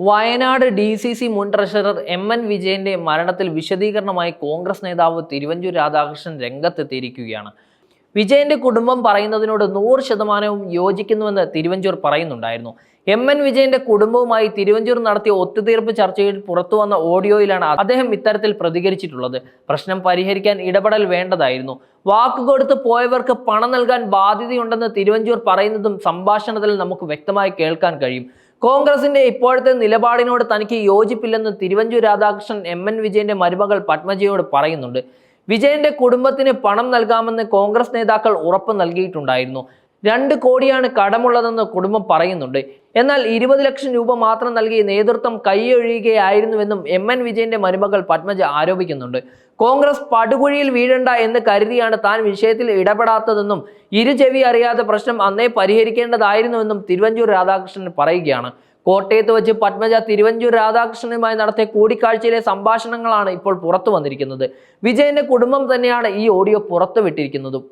Wayanad D C C മുൻ treasurer M N വിജയന്റെ മരണത്തിൽ വിശദീകരണമായി കോൺഗ്രസ് നേതാവ് തിരുവഞ്ചൂർ രാധാകൃഷ്ണൻ രംഗത്തെത്തിയിരിക്കുകയാണ്. വിജയന്റെ കുടുംബം പറയുന്നതിനോട് നൂറ് ശതമാനവും യോജിക്കുന്നുവെന്ന് തിരുവഞ്ചൂർ പറയുന്നുണ്ടായിരുന്നു. എം എൻ വിജയന്റെ കുടുംബവുമായി തിരുവഞ്ചൂർ നടത്തിയ ഒത്തുതീർപ്പ് ചർച്ചയിൽ പുറത്തു വന്ന ഓഡിയോയിലാണ് അദ്ദേഹം ഇത്തരത്തിൽ പ്രതികരിച്ചിട്ടുള്ളത്. പ്രശ്നം പരിഹരിക്കാൻ ഇടപെടൽ വേണ്ടതായിരുന്നു. വാക്കുകൊടുത്ത് പോയവർക്ക് പണം നൽകാൻ ബാധ്യതയുണ്ടെന്ന് തിരുവഞ്ചൂർ പറയുന്നതും സംഭാഷണത്തിൽ നമുക്ക് വ്യക്തമായി കേൾക്കാൻ കഴിയും. കോൺഗ്രസിന്റെ ഇപ്പോഴത്തെ നിലപാടിനോട് തനിക്ക് യോജിപ്പില്ലെന്ന് തിരുവഞ്ചൂർ രാധാകൃഷ്ണൻ എം എൻ വിജയന്റെ മരുമകൾ പത്മജയോട് പറയുന്നുണ്ട്. വിജയന്റെ കുടുംബത്തിന് പണം നൽകാമെന്ന് കോൺഗ്രസ് നേതാക്കൾ ഉറപ്പ് നൽകിയിട്ടുണ്ടായിരുന്നു. രണ്ട് കോടിയാണ് കടമുള്ളതെന്ന് കുടുംബം പറയുന്നുണ്ട്. എന്നാൽ ഇരുപത് ലക്ഷം രൂപ മാത്രം നൽകി നേതൃത്വം കൈയൊഴിയുകയായിരുന്നുവെന്നും എം എൻ വിജയന്റെ മരുമകൾ പത്മജ ആരോപിക്കുന്നുണ്ട്. കോൺഗ്രസ് പടുകുഴിയിൽ വീഴണ്ട എന്ന് കരുതിയാണ് താൻ വിഷയത്തിൽ ഇടപെടാത്തതെന്നും ഇരു ചെവി അറിയാത്ത പ്രശ്നം അന്നേ പരിഹരിക്കേണ്ടതായിരുന്നുവെന്നും തിരുവഞ്ചൂർ രാധാകൃഷ്ണൻ പറയുകയാണ്. കോട്ടയത്ത് വെച്ച് പത്മജ തിരുവഞ്ചൂർ രാധാകൃഷ്ണനുമായി നടത്തിയ കൂടിക്കാഴ്ചയിലെ സംഭാഷണങ്ങളാണ് ഇപ്പോൾ പുറത്തു വന്നിരിക്കുന്നത്. വിജയന്റെ കുടുംബം തന്നെയാണ് ഈ ഓഡിയോ പുറത്തുവിട്ടിരിക്കുന്നതും.